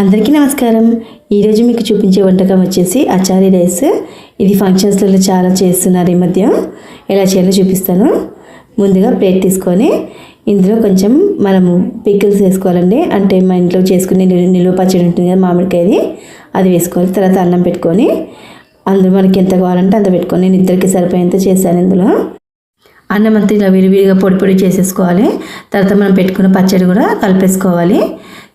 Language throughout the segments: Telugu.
అందరికీ నమస్కారం. ఈరోజు మీకు చూపించే వంటకం వచ్చేసి అచారీ రైస్. ఇది ఫంక్షన్స్లలో చాలా చేస్తున్నారు ఈ మధ్య. ఎలా చేయాలో చూపిస్తాను. ముందుగా ప్లేట్ తీసుకొని ఇందులో కొంచెం మనము పికిల్స్ వేసుకోవాలండి. అంటే మా ఇంట్లో చేసుకునే నిలువ పచ్చడి ఉంటుంది కదా మామిడికాయది. అది వేసుకోవాలి తర్వాత అన్నం పెట్టుకొని అందులో మనకి ఎంత కావాలంటే అంత పెట్టుకొని నేను ఇద్దరికి సరిపోయేంత చేశాను ఇందులో. అన్నం అంతా ఇలా విరివిరిగా పొడి పొడి చేసేసుకోవాలి. తర్వాత మనం పెట్టుకున్న పచ్చడి కూడా కలిపేసుకోవాలి.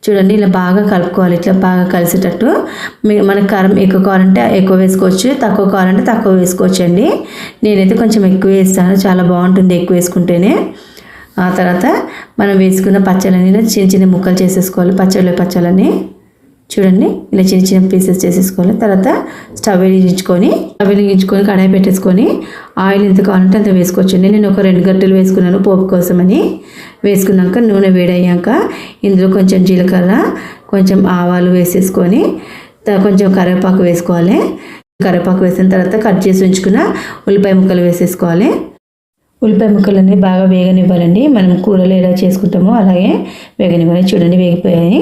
చూడండి ఇలా బాగా కలుపుకోవాలి. ఇట్లా బాగా కలిసేటట్టు. మీ మనకు కారం ఎక్కువ కావాలంటే ఎక్కువ వేసుకోవచ్చు. తక్కువ కావాలంటే తక్కువ వేసుకోవచ్చు అండి నేనైతే కొంచెం ఎక్కువ వేస్తాను. చాలా బాగుంటుంది ఎక్కువ వేసుకుంటేనే. ఆ తర్వాత మనం వేసుకున్న పచ్చళ్ళని చిన్న చిన్న ముక్కలు చేసేసుకోవాలి. పచ్చళ్ళు పచ్చళ్ళని. చూడండి. ఇలా చిన్న చిన్న పీసెస్ చేసేసుకోవాలి. తర్వాత స్టవ్ వెలిగించుకొని స్టవ్ వెలిగించుకొని కడాయి పెట్టేసుకొని ఆయిల్ ఎంత కావాలంటే అంత వేసుకోవచ్చండి. నేను ఒక రెండు గంటలు వేసుకున్నాను పోపు కోసమని. వేసుకున్నాక నూనె వేడయ్యాక ఇందులో కొంచెం జీలకర్ర కొంచెం ఆవాలు వేసేసుకొని కొంచెం కరివేపాకు వేసుకోవాలి. కరివేపాకు వేసిన తర్వాత కట్ చేసి ఉంచుకున్న ఉల్లిపాయ ముక్కలు వేసేసుకోవాలి. ఉల్లిపాయ ముక్కలన్నీ బాగా వేగనివ్వాలండి. మనం కూరలు ఎలా చేసుకుంటామో అలాగే వేగనివ్వాలి. చూడండి వేగిపోయాయి.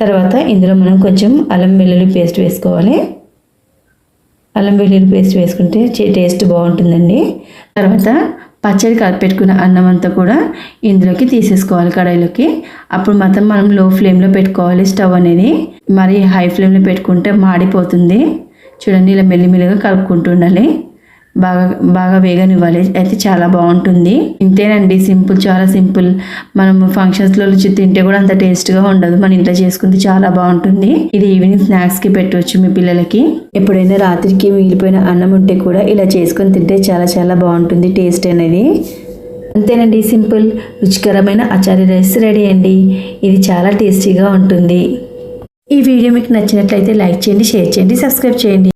తర్వాత ఇందులో మనం కొంచెం అల్లం వెల్లుల్లి పేస్ట్ వేసుకోవాలి. అల్లం వెల్లుల్లి పేస్ట్ వేసుకుంటే టేస్ట్ బాగుంటుందండి. తర్వాత పచ్చడి కలిపెట్టుకున్న అన్నం అంతా కూడా ఇందులోకి తీసేసుకోవాలి కడాయిలోకి. అప్పుడు మాత్రం మనం లో ఫ్లేమ్లో పెట్టుకోవాలి స్టవ్ అనేది. మరి హై ఫ్లేమ్లో పెట్టుకుంటే మాడిపోతుంది. చూడండి ఇలా మెల్లిమెల్లిగా కలుపుకుంటూ ఉండాలి. బాగా బాగా వేగనివ్వాలి. అయితే చాలా బాగుంటుంది. ఇంతేనండి. సింపుల్ చాలా సింపుల్. మనం ఫంక్షన్స్లో రుచి తింటే కూడా అంత టేస్ట్గా ఉండదు. మన ఇంట్లో చేసుకుంటే చాలా బాగుంటుంది. ఇది ఈవినింగ్ స్నాక్స్కి పెట్టవచ్చు మీ పిల్లలకి. ఎప్పుడైనా రాత్రికి మిగిలిపోయిన అన్నం ఉంటే కూడా ఇలా చేసుకొని తింటే చాలా చాలా బాగుంటుంది టేస్ట్ అనేది. అంతేనండి. సింపుల్ రుచికరమైన ఆచారి రైస్ రెడీ అండి. ఇది చాలా టేస్టీగా ఉంటుంది. ఈ వీడియో మీకు నచ్చినట్లయితే లైక్ చేయండి షేర్ చేయండి సబ్స్క్రైబ్ చేయండి.